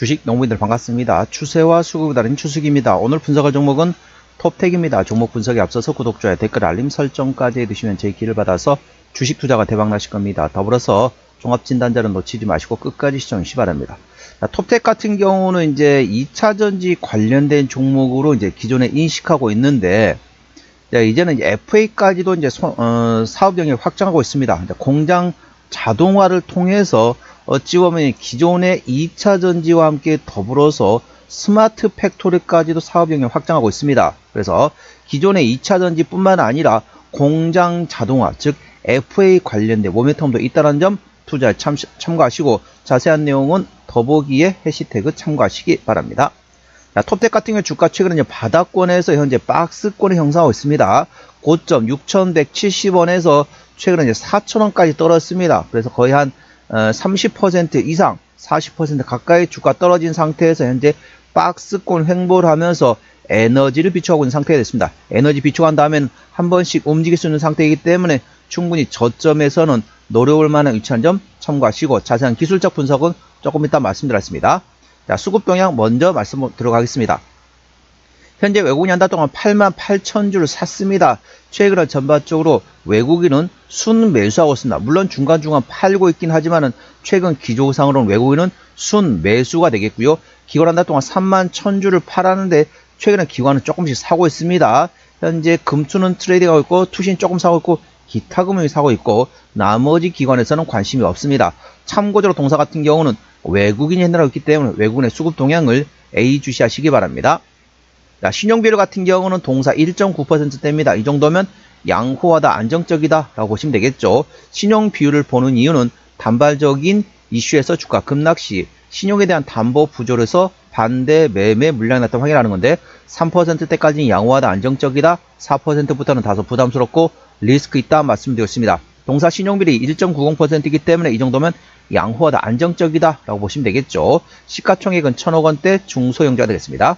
주식 농부인들 반갑습니다. 추세와 수급이 다른 추석입니다. 오늘 분석할 종목은 톱텍입니다. 종목 분석에 앞서서 구독, 좋아요, 댓글, 알림 설정까지 해두시면 제 길을 받아서 주식 투자가 대박 나실 겁니다. 더불어서 종합진단자는 놓치지 마시고 끝까지 시청해 주시 기 바랍니다. 자, 톱텍 같은 경우는 이제 2차전지 관련된 종목으로 이제 기존에 인식하고 있는데 자, 이제는 이제 FA까지도 이제 소- 어, 사업 영역 확장하고 있습니다. 공장 자동화를 통해서 어찌 보면 기존의 2차 전지와 함께 더불어서 스마트 팩토리까지도 사업 영역 확장하고 있습니다. 그래서 기존의 2차 전지뿐만 아니라 공장 자동화, 즉 FA 관련된 모멘텀도 있다는 점 투자에 참, 참고하시고 자세한 내용은 더보기에 해시태그 참고하시기 바랍니다. 자, 톱텍 같은 경우 주가 최근에 바닥권에서 현재 박스권을 형성하고 있습니다. 고점 6,170원에서 최근에 이제 4,000원까지 떨어졌습니다. 그래서 거의 한 어, 30% 이상, 40% 가까이 주가 떨어진 상태에서 현재 박스권 횡보를 하면서 에너지를 비추하고 있는 상태가 됐습니다. 에너지 비추한 다음엔 한 번씩 움직일 수 있는 상태이기 때문에 충분히 저점에서는 노려볼 만한 위치한 점 참고하시고 자세한 기술적 분석은 조금 이따 말씀드렸습니다. 자, 수급 동향 먼저 말씀 들어가겠습니다. 현재 외국인이 한 달 동안 8만 8천 주를 샀습니다. 최근에 전반적으로 외국인은 순 매수하고 있습니다. 물론 중간중간 팔고 있긴 하지만은 최근 기조상으로는 외국인은 순 매수가 되겠고요. 기관 한 달 동안 3만 1천 주를 팔았는데 최근에 기관은 조금씩 사고 있습니다. 현재 금투는 트레이딩하고 있고 투신 조금 사고 있고 기타 금융이 사고 있고 나머지 기관에서는 관심이 없습니다. 참고적으로 동사 같은 경우는 외국인이 핸들하고 있기 때문에 외국인의 수급 동향을 A 주시하시기 바랍니다. 자, 신용비율 같은 경우는 동사 1.9%대입니다. 이 정도면 양호하다, 안정적이다 라고 보시면 되겠죠. 신용 비율을 보는 이유는 단발적인 이슈에서 주가 급락 시 신용에 대한 담보 부조로서 반대 매매 물량이 났다는 확인하는 건데 3%대까지는 양호하다, 안정적이다, 4%부터는 다소 부담스럽고 리스크 있다 말씀드렸습니다. 동사 신용비율이 1.90%이기 때문에 이 정도면 양호하다, 안정적이다 라고 보시면 되겠죠. 시가총액은 1천억 원대 중소형자가 되겠습니다.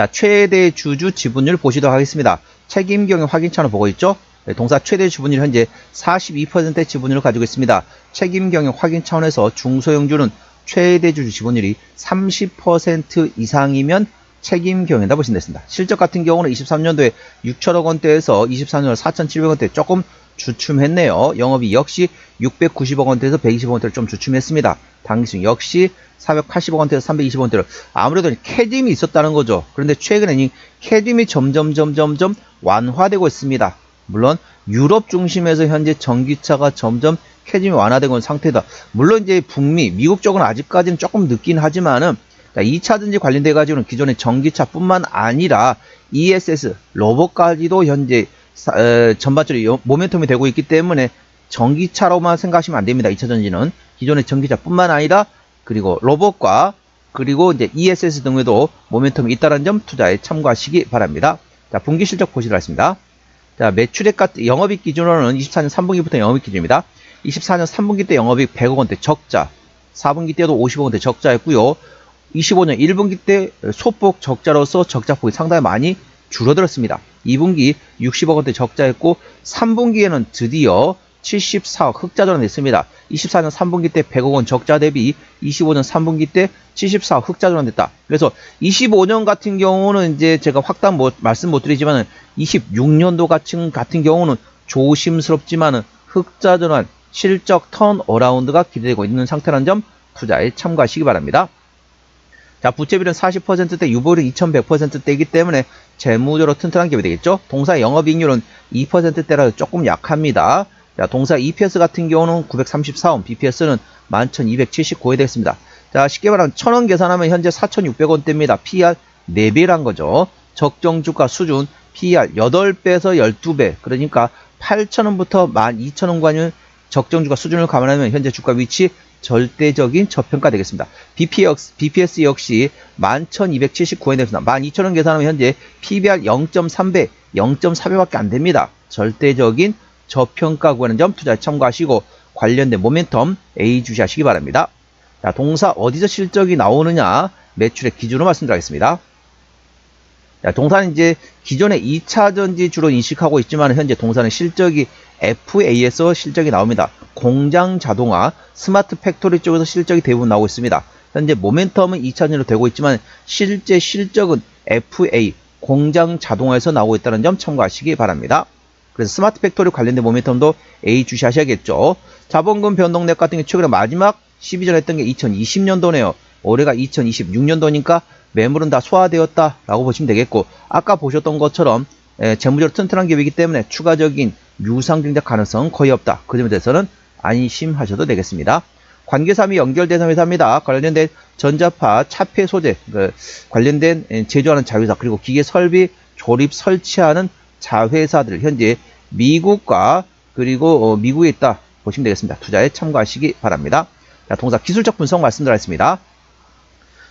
자, 최대 주주 지분율 보시도록 하겠습니다. 책임 경영 확인차로 보고 있죠? 네, 동사 최대 지분율 현재 42%의 지분율을 가지고 있습니다. 책임 경영 확인 차원에서 중소형주는 최대 주주 지분율이 30% 이상이면 책임 경영이다 보시면 됐습니다. 실적 같은 경우는 23년도에 6천억 원대에서 24년도 4,700원대 조금 주춤했네요. 영업이 역시 690억 원대에서 120억 원대를 좀 주춤했습니다. 당기순 역시 480억 원대에서 320억 원대로 아무래도 캐딤이 있었다는 거죠. 그런데 최근에 이 캐딤이 점점 점점 점 완화되고 있습니다. 물론 유럽 중심에서 현재 전기차가 점점 캐딤이 완화되고 있는 상태다. 물론 이제 북미, 미국 쪽은 아직까지는 조금 늦긴 하지만은 2차전지 관련돼 가지고는 기존의 전기차뿐만 아니라 ESS 로봇까지도 현재 사- 에, 전반적으로 요- 모멘텀이 되고 있기 때문에 전기차로만 생각하시면 안 됩니다. 2차 전지는 기존의 전기차뿐만 아니라 그리고 로봇과 그리고 이제 ESS 등에도 모멘텀이 있다는 점 투자에 참고하시기 바랍니다. 자, 분기 실적 보시도록 하겠습니다. 자, 매출액 같은 영업이익 기준으로는 24년 3분기부터 영업이익 기준입니다. 24년 3분기 때 영업이익 100억 원대 적자, 4분기 때도 50억 원대 적자였고요. 25년 1분기 때 소폭 적자로서 적자폭이 상당히 많이 줄어들었습니다. 2분기 60억 원대 적자였고 3분기에는 드디어 74억 흑자 전환 됐습니다. 24년 3분기 때 100억 원 적자 대비 25년 3분기 때 74억 흑자 전환 됐다. 그래서 25년 같은 경우는 이제 제가 확답 못, 말씀 못 드리지만은 26년도 같은 같은 경우는 조심스럽지만은 흑자 전환 실적 턴 어라운드가 기대되고 있는 상태라는 점 투자에 참고하시기 바랍니다. 자, 부채비율은 40%대, 유보율은 2100%대이기 때문에 재무적으로 튼튼한 기업이 되겠죠. 동사 영업이익률은 2%대라 조금 약합니다. 자, 동사 EPS 같은 경우는 934원, BPS는 11,279에 되겠습니다. 자, 쉽게 말하면 1000원 계산하면 현재 4,600원대입니다. PR 4배란 거죠. 적정 주가 수준 PR 8배에서 12배. 그러니까 8,000원부터 12,000원 관련 적정 주가 수준을 감안하면 현재 주가 위치 절대적인 저평가 되겠습니다. BPS, BPS 역시 11,279원이 되겠습니다. 12,000원 계산하면 현재 PBR 0.3배, 0.4배밖에 안 됩니다. 절대적인 저평가 구하는 점 투자에 참고하시고 관련된 모멘텀 A 주시하시기 바랍니다. 자, 동사 어디서 실적이 나오느냐 매출의 기준으로 말씀드리겠습니다. 자, 동사는 이제 기존에 2차 전지 주로 인식하고 있지만 현재 동사는 실적이 FA에서 실적이 나옵니다. 공장 자동화, 스마트 팩토리 쪽에서 실적이 대부분 나오고 있습니다. 현재 모멘텀은 2차전으로 되고 있지만 실제 실적은 FA 공장 자동화에서 나오고 있다는 점 참고하시기 바랍니다. 그래서 스마트 팩토리 관련된 모멘텀도 A 주시하셔야겠죠. 자본금 변동액 같은 게 최근에 마지막 12전 했던 게 2020년도네요. 올해가 2026년도니까 매물은 다 소화되었다라고 보시면 되겠고 아까 보셨던 것처럼 에, 재무적으로 튼튼한 기업이기 때문에 추가적인 유상 경작 가능성 거의 없다. 그 점에 대해서는 안심하셔도 되겠습니다. 관계사 및 연결대상 회사입니다. 관련된 전자파, 차폐 소재, 그 관련된 에, 제조하는 자회사 그리고 기계 설비 조립 설치하는 자회사들 현재 미국과 그리고 어, 미국에 있다 보시면 되겠습니다. 투자에 참고하시기 바랍니다. 자, 동사 기술적 분석 말씀드렸습니다.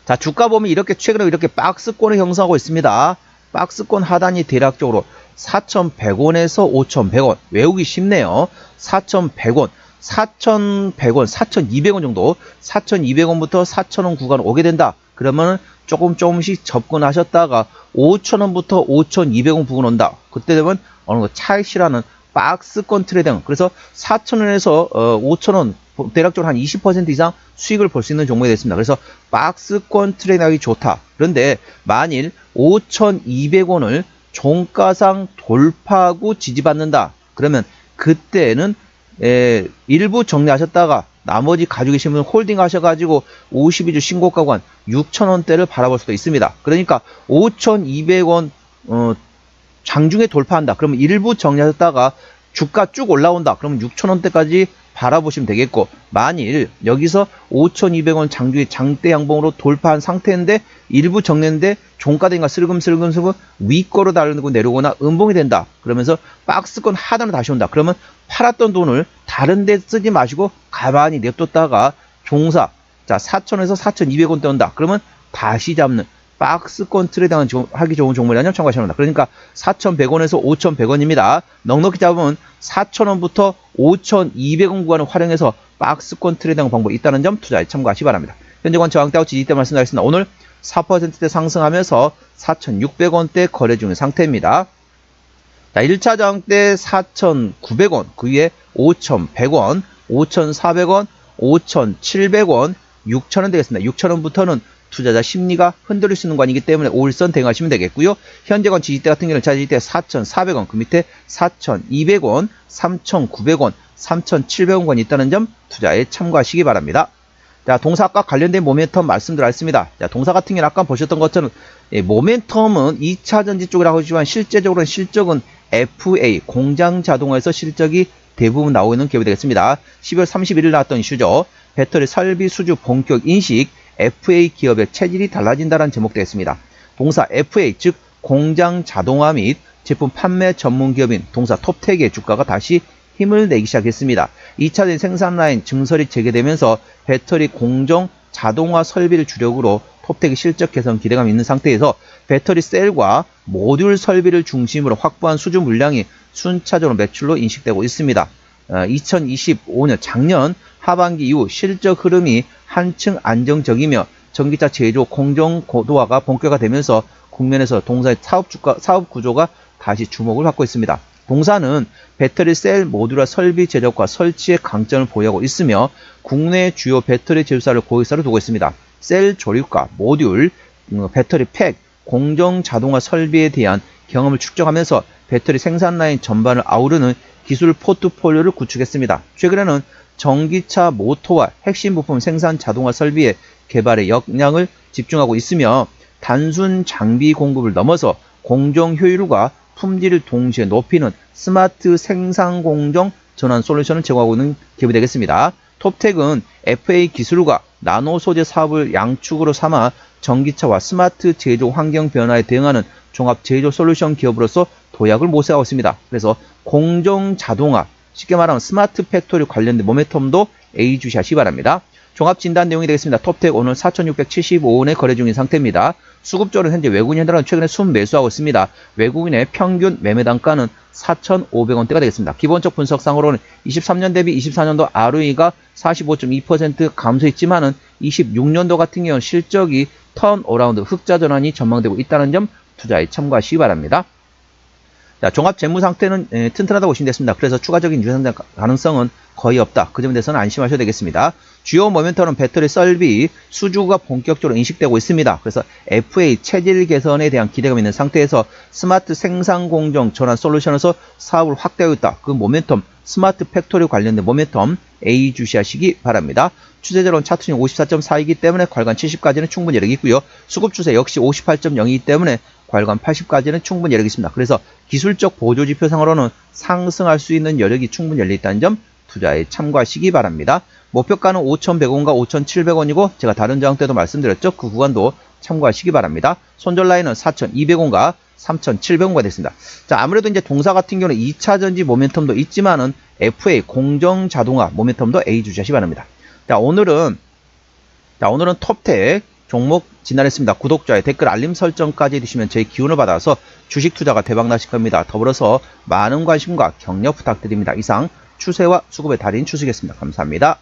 자, 주가 보면 이렇게 최근에 이렇게 박스권을 형성하고 있습니다. 박스권 하단이 대략적으로 4,100원에서 5,100원. 외우기 쉽네요. 4,100원, 4,100원, 4,200원 정도. 4,200원부터 4,000원 구간 오게 된다. 그러면 조금 조금씩 접근하셨다가 5,000원부터 5,200원 부근 온다. 그때 되면 어느 차익실하는 박스권 트레이딩. 그래서 4,000원에서 어, 5,000원 대략적으로 한 20% 이상 수익을 볼 수 있는 종목이 됐습니다. 그래서 박스권 트레이딩하기 좋다. 그런데 만일 5,200원을 종가상 돌파하고 지지받는다. 그러면 그때는 에, 일부 정리하셨다가 나머지 가지고 계신 분 홀딩 하셔가지고 52주 신고가 한 6,000원대를 바라볼 수도 있습니다. 그러니까 5,200원 어, 장중에 돌파한다. 그러면 일부 정리하셨다가 주가 쭉 올라온다. 그러면 6,000원대까지 바라보시면 되겠고 만일 여기서 5,200원 장중에 장대 양봉으로 돌파한 상태인데 일부 정리인데 종가대가 슬금슬금슬금 위거로 달리고 내려오거나 음봉이 된다. 그러면서 박스권 하단으로 다시 온다. 그러면 팔았던 돈을 다른 데 쓰지 마시고 가만히 냅뒀다가 종사 자 4,000에서 4,200원대 온다. 그러면 다시 잡는 박스권 트레이딩 하기 좋은 종목이라면 참고하시면 합니다. 그러니까 4,100원에서 5,100원입니다. 넉넉히 잡으면 4,000원부터 5,200원 구간을 활용해서 박스권 트레이딩 방법이 있다는 점 투자에 참고하시기 바랍니다. 현재관 저항대하고 지지대 말씀드리겠습니다. 오늘 4%대 상승하면서 4,600원대 거래 중인 상태입니다. 자, 1차 저항대 4,900원, 그 위에 5,100원, 5,400원, 5,700원, 6,000원 되겠습니다. 6,000원부터는 투자자 심리가 흔들릴 수 있는 관이기 때문에 5일선 대응하시면 되겠고요. 현재건 지지대 같은 경우는 지지대 4,400원, 그 밑에 4,200원, 3,900원, 3,700원 관이 있다는 점 투자에 참고하시기 바랍니다. 자, 동사과 관련된 모멘텀 말씀드렸습니다. 자, 동사 같은 경우는 아까 보셨던 것처럼 예, 모멘텀은 2차 전지 쪽이라고 하지만 실제적으로는 실적은 FA 공장 자동화에서 실적이 대부분 나오고 있는 기업이 되겠습니다. 12월 31일 나왔던 이슈죠. 배터리 설비 수주 본격 인식 FA 기업의 체질이 달라진다는 제목 되겠습니다. 동사 FA 즉 공장 자동화 및 제품 판매 전문 기업인 동사 톱텍의 주가가 다시 힘을 내기 시작했습니다. 2차전 생산 라인 증설이 재개되면서 배터리 공정 자동화 설비를 주력으로 톱텍의 실적 개선 기대감이 있는 상태에서 배터리 셀과 모듈 설비를 중심으로 확보한 수주 물량이 순차적으로 매출로 인식되고 있습니다. 2025년 작년 하반기 이후 실적 흐름이 한층 안정적이며 전기차 제조 공정 고도화가 본격화되면서 국면에서 동사의 사업 주가 사업 구조가 다시 주목을 받고 있습니다. 동사는 배터리 셀 모듈화 설비 제작과 설치에 강점을 보유하고 있으며 국내 주요 배터리 제조사를 고객사로 두고 있습니다. 셀 조립과 모듈, 음, 배터리 팩, 공정 자동화 설비에 대한 경험을 축적하면서 배터리 생산 라인 전반을 아우르는 기술 포트폴리오를 구축했습니다. 최근에는 전기차 모터와 핵심 부품 생산 자동화 설비의 개발에 역량을 집중하고 있으며 단순 장비 공급을 넘어서 공정 효율과 품질을 동시에 높이는 스마트 생산 공정 전환 솔루션을 제공하고 있는 기업이 되겠습니다. 톱텍은 FA 기술과 나노 소재 사업을 양축으로 삼아 전기차와 스마트 제조 환경 변화에 대응하는 종합 제조 솔루션 기업으로서 도약을 모색하고 있습니다. 그래서 공정 자동화, 쉽게 말하면 스마트 팩토리 관련된 모멘텀도 A 주시하시 기 바랍니다. 종합 진단 내용이 되겠습니다. 톱텍 오늘 4,675원에 거래 중인 상태입니다. 수급적으로 현재 외국인 현대는 최근에 순 매수하고 있습니다. 외국인의 평균 매매 단가는 4,500원대가 되겠습니다. 기본적 분석상으로는 23년 대비 24년도 ROE가 45.2% 감소했지만은 26년도 같은 경우는 실적이 턴 어라운드 흑자 전환이 전망되고 있다는 점 투자에 참고하시기 바랍니다. 자, 종합 재무 상태는 에, 튼튼하다고 보시면 됐습니다. 그래서 추가적인 유상장 가능성은 거의 없다. 그 점에 대해서는 안심하셔도 되겠습니다. 주요 모멘텀은 배터리 썰비, 수주가 본격적으로 인식되고 있습니다. 그래서 FA 체질 개선에 대한 기대감이 있는 상태에서 스마트 생산 공정 전환 솔루션에서 사업을 확대하고 있다. 그 모멘텀, 스마트 팩토리 관련된 모멘텀 A 주시하시기 바랍니다. 추세자로는 차트는 54.4이기 때문에 괄관 70까지는 충분히 여력이 있고요. 수급 추세 역시 58.0이기 때문에 괄관 80까지는 충분히 여력이 있습니다. 그래서 기술적 보조 지표상으로는 상승할 수 있는 여력이 충분히 열려 있다는 점 투자에 참고하시기 바랍니다. 목표가는 5,100원과 5,700원이고 제가 다른 저항 때도 말씀드렸죠. 그 구간도 참고하시기 바랍니다. 손절 라인은 4,200원과 3,700원가 됐습니다. 자, 아무래도 이제 동사 같은 경우는 2차 전지 모멘텀도 있지만은 FA 공정 자동화 모멘텀도 A 주시하시 기 바랍니다. 자, 오늘은 자, 오늘은 톱텍 종목 진단했습니다. 구독자의 댓글 알림 설정까지 해주시면 제 기운을 받아서 주식 투자가 대박 나실 겁니다. 더불어서 많은 관심과 격려 부탁드립니다. 이상 추세와 수급의 달인 추수겠습니다. 감사합니다.